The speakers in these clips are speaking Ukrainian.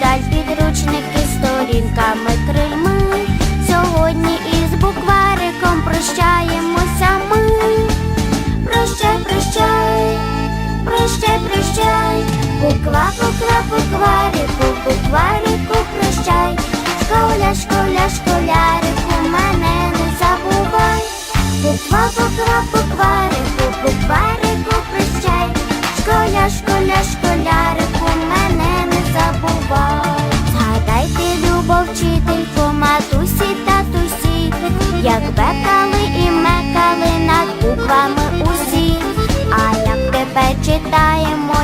Вдаль підручники сторінками крильми. Сьогодні із буквариком прощаємося ми. Прощай, прощай, буква, букварику, прощай. Школя, школя, школярику, мене не забувай. Буква, буква, букварику, букварику, прощай. Школя, школя, школярику, мене не забувай. Згадайте, любов, вчительку, матусі, татусі, як бекали і мекали над буквами усі. А як тепер читаємо,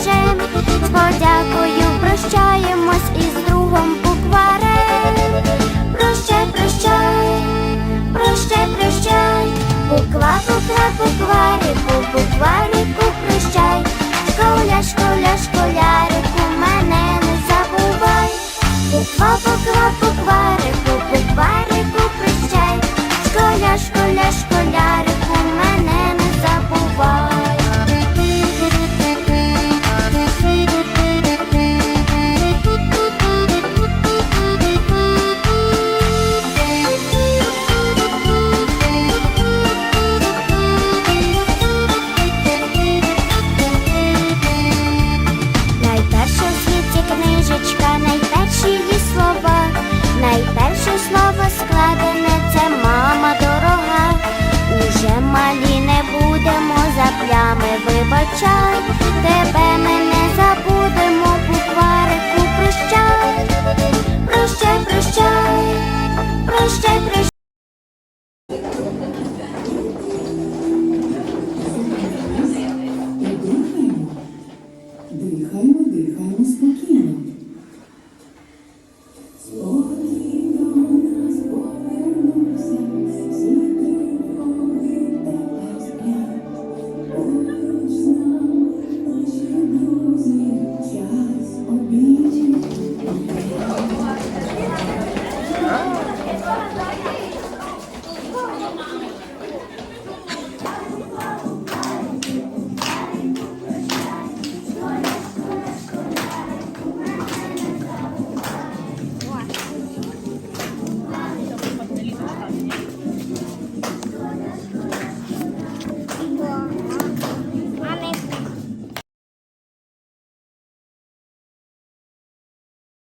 бережем, з подякою прощаємось із другом букварем. Прощай, прощай, прощай, прощай, буква, буква, букварику, букварику, прощай. Школя, школя, школярику, мене не забувай. Буква, буква, Tr